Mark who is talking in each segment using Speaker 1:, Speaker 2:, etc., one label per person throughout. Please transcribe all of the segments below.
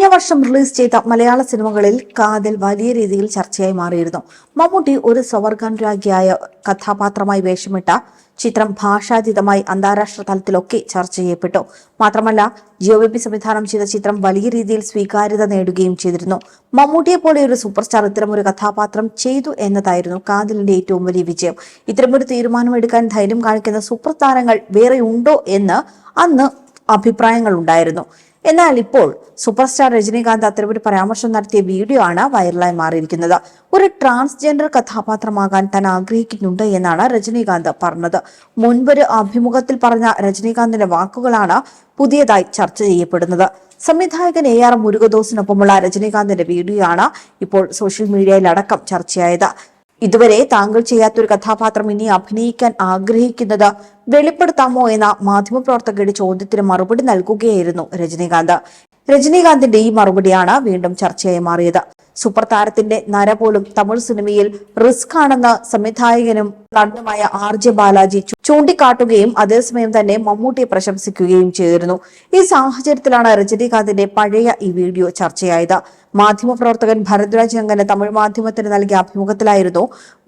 Speaker 1: കഴിഞ്ഞ വർഷം റിലീസ് ചെയ്ത മലയാള സിനിമകളിൽ കാതൽ വലിയ രീതിയിൽ ചർച്ചയായി മാറിയിരുന്നു. മമ്മൂട്ടി ഒരു സ്വവർഗാനുരാഗിയായ കഥാപാത്രമായി വേഷമിട്ട ചിത്രം ഭാഷാതീതമായി അന്താരാഷ്ട്ര തലത്തിലൊക്കെ ചർച്ച ചെയ്യപ്പെട്ടു. മാത്രമല്ല ജിയോ ബി സംവിധാനം ചെയ്ത ചിത്രം വലിയ രീതിയിൽ സ്വീകാര്യത നേടുകയും ചെയ്തിരുന്നു. മമ്മൂട്ടിയെ പോലെ ഒരു സൂപ്പർ സ്റ്റാർ ഇത്തരമൊരു കഥാപാത്രം ചെയ്തു എന്നതായിരുന്നു കാതിലിന്റെ ഏറ്റവും വലിയ വിജയം. ഇത്തരമൊരു തീരുമാനമെടുക്കാൻ ധൈര്യം കാണിക്കുന്ന സൂപ്പർ താരങ്ങൾ വേറെ ഉണ്ടോ എന്ന് അന്ന് അഭിപ്രായങ്ങൾ ഉണ്ടായിരുന്നു. എന്നാൽ ഇപ്പോൾ സൂപ്പർ സ്റ്റാർ രജനീകാന്ത് അത്തരമൊരു പരാമർശം നടത്തിയ വീഡിയോ ആണ് വൈറലായി മാറിയിരിക്കുന്നത്. ഒരു ട്രാൻസ്ജെൻഡർ കഥാപാത്രമാകാൻ താൻ ആഗ്രഹിക്കുന്നുണ്ട് എന്നാണ് രജനീകാന്ത് പറഞ്ഞത്. മുൻപൊരു അഭിമുഖത്തിൽ പറഞ്ഞ രജനീകാന്തിന്റെ വാക്കുകളാണ് പുതിയതായി ചർച്ച ചെയ്യപ്പെടുന്നത്. സംവിധായകൻ എ ആർ മുരുകദോസിനൊപ്പമുള്ള രജനീകാന്തിന്റെ വീഡിയോ ആണ് ഇപ്പോൾ സോഷ്യൽ മീഡിയയിലടക്കം ചർച്ചയായത്. ഇതുവരെ താങ്കൾ ചെയ്യാത്തൊരു കഥാപാത്രം ഇനി അഭിനയിക്കാൻ ആഗ്രഹിക്കുന്നത് വെളിപ്പെടുത്താമോ എന്ന മാധ്യമപ്രവർത്തകരുടെ ചോദ്യത്തിന് മറുപടി നൽകുകയായിരുന്നു രജനീകാന്ത്. രജനീകാന്തിന്റെ ഈ മറുപടിയാണ് വീണ്ടും ചർച്ചയായി മാറിയത്. സൂപ്പർ താരത്തിന്റെ നര പോലും തമിഴ് സിനിമയിൽ റിസ്ക് ആണെന്ന് സംവിധായകനും നടനുമായ ആർ ജെ ബാലാജി ചൂണ്ടിക്കാട്ടുകയും അതേസമയം തന്നെ മമ്മൂട്ടിയെ പ്രശംസിക്കുകയും ചെയ്തിരുന്നു. ഈ സാഹചര്യത്തിലാണ് രജനീകാന്തിന്റെ പഴയ ഈ വീഡിയോ ചർച്ചയായത്. മാധ്യമപ്രവർത്തകൻ ഭരദ്വാജ് അങ്ങനെ തമിഴ് മാധ്യമത്തിന് നൽകിയ അഭിമുഖത്തിലായിരുന്നു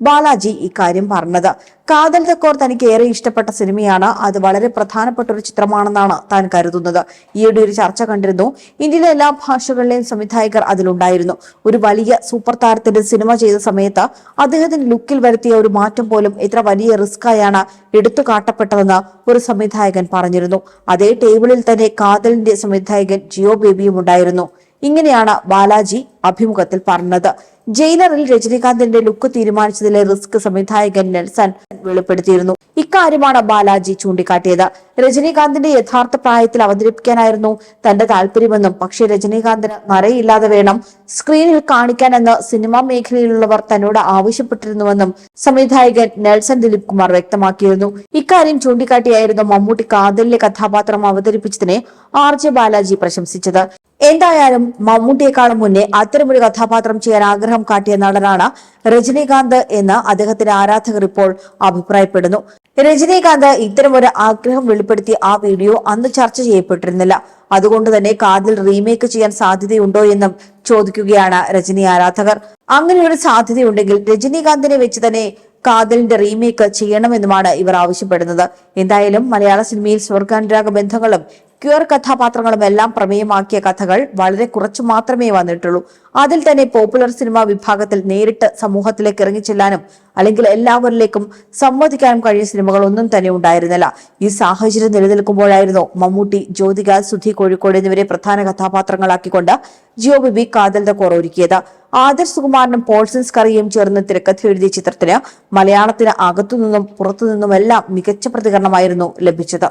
Speaker 1: ബാലാജി ഇക്കാര്യം പറഞ്ഞത്. കാതൽ തക്കോർ തനിക്ക് ഏറെ ഇഷ്ടപ്പെട്ട സിനിമയാണ്. അത് വളരെ പ്രധാനപ്പെട്ട ഒരു ചിത്രമാണെന്നാണ് താൻ കരുതുന്നത്. ഈയിടെ ഒരു ചർച്ച കണ്ടിരുന്നു. ഇന്ത്യയിലെ എല്ലാ ഭാഷകളിലെയും സംവിധായകർ അതിലുണ്ടായിരുന്നു. ഒരു വലിയ സൂപ്പർ താരത്തിന്റെ സിനിമ ചെയ്ത സമയത്ത് അദ്ദേഹത്തിന്റെ ലുക്കിൽ വരുത്തിയ ഒരു മാറ്റം പോലും ഇത്ര വലിയ റിസ്ക് ആയാണ് എടുത്തു കാട്ടപ്പെട്ടതെന്ന് ഒരു സംവിധായകൻ പറഞ്ഞിരുന്നു. അതേ ടേബിളിൽ തന്നെ കാതലിന്റെ സംവിധായകൻ ജിയോ ബേബിയും ഉണ്ടായിരുന്നു. ഇങ്ങനെയാണ് ബാലാജി അഭിമുഖത്തിൽ പറഞ്ഞത്. ജയിലറിൽ രജനീകാന്തിന്റെ ലുക്ക് തീരുമാനിച്ചതിലെ റിസ്ക് സംവിധായകൻ നെൽസൺ വെളിപ്പെടുത്തിയിരുന്നു. ഇക്കാര്യമാണ് ബാലാജി ചൂണ്ടിക്കാട്ടിയത്. രജനീകാന്തിന്റെ യഥാർത്ഥ പ്രായത്തിൽ അവതരിപ്പിക്കാനായിരുന്നു തന്റെ താല്പര്യമെന്നും പക്ഷേ രജനീകാന്തിന് നരയില്ലാതെ വേണം സ്ക്രീനിൽ കാണിക്കാനെന്ന് സിനിമാ മേഖലയിലുള്ളവർ തന്നോട് ആവശ്യപ്പെട്ടിരുന്നുവെന്നും സംവിധായകൻ നെൽസൺ ദിലീപ് കുമാർ വ്യക്തമാക്കിയിരുന്നു. ഇക്കാര്യം ചൂണ്ടിക്കാട്ടിയായിരുന്നു മമ്മൂട്ടി കാതലിലെ കഥാപാത്രം അവതരിപ്പിച്ചതിനെ ആർ ജെ ബാലാജി പ്രശംസിച്ചത്. എന്തായാലും മമ്മൂട്ടിയെക്കാളും മുന്നേ അത്തരമൊരു കഥാപാത്രം ചെയ്യാൻ ആഗ്രഹം കാട്ടിയ നടനാണ് രജനീകാന്ത് എന്ന് അദ്ദേഹത്തിന്റെ ആരാധകർ ഇപ്പോൾ അഭിപ്രായപ്പെടുന്നു. രജനീകാന്ത് ഇത്തരമൊരു ആഗ്രഹം വെളിപ്പെടുത്തിയ ആ വീഡിയോ അന്ന് ചർച്ച ചെയ്യപ്പെട്ടിരുന്നില്ല. അതുകൊണ്ട് തന്നെ കാതിൽ റീമേക്ക് ചെയ്യാൻ സാധ്യതയുണ്ടോ എന്നും ചോദിക്കുകയാണ് രജനി ആരാധകർ. അങ്ങനെ ഒരു സാധ്യതയുണ്ടെങ്കിൽ രജനീകാന്തിനെ വെച്ച് തന്നെ കാതലിന്റെ റീമേക്ക് ചെയ്യണമെന്നുമാണ് ഇവർ ആവശ്യപ്പെടുന്നത്. എന്തായാലും മലയാള സിനിമയിൽ സ്വർഗാനുരാഗ ബന്ധങ്ങളും ക്യൂർ കഥാപാത്രങ്ങളും എല്ലാം പ്രമേയമാക്കിയ കഥകൾ വളരെ കുറച്ചു മാത്രമേ വന്നിട്ടുള്ളൂ. അതിൽ തന്നെ പോപ്പുലർ സിനിമ വിഭാഗത്തിൽ നേരിട്ട് സമൂഹത്തിലേക്ക് ഇറങ്ങിച്ചെല്ലാനും അല്ലെങ്കിൽ എല്ലാവരിലേക്കും സംവദിക്കാനും കഴിയുന്ന സിനിമകൾ ഒന്നും തന്നെ ഉണ്ടായിരുന്നില്ല. ഈ സാഹചര്യം നിലനിൽക്കുമ്പോഴായിരുന്നു മമ്മൂട്ടി ജ്യോതിക സുധി കോഴിക്കോട് എന്നിവരെ പ്രധാന കഥാപാത്രങ്ങളാക്കിക്കൊണ്ട് ജിയോ ബിബി കാതൽ ദ ഒരുക്കിയത്. ആദർശ് സുകുമാരനും പോൾസൻസ് കറിയും ചേർന്ന് തിരക്കഥ എഴുതിയ ചിത്രത്തിന് മലയാളത്തിന് അകത്തുനിന്നും പുറത്തുനിന്നുമെല്ലാം മികച്ച പ്രതികരണമായിരുന്നു ലഭിച്ചത്.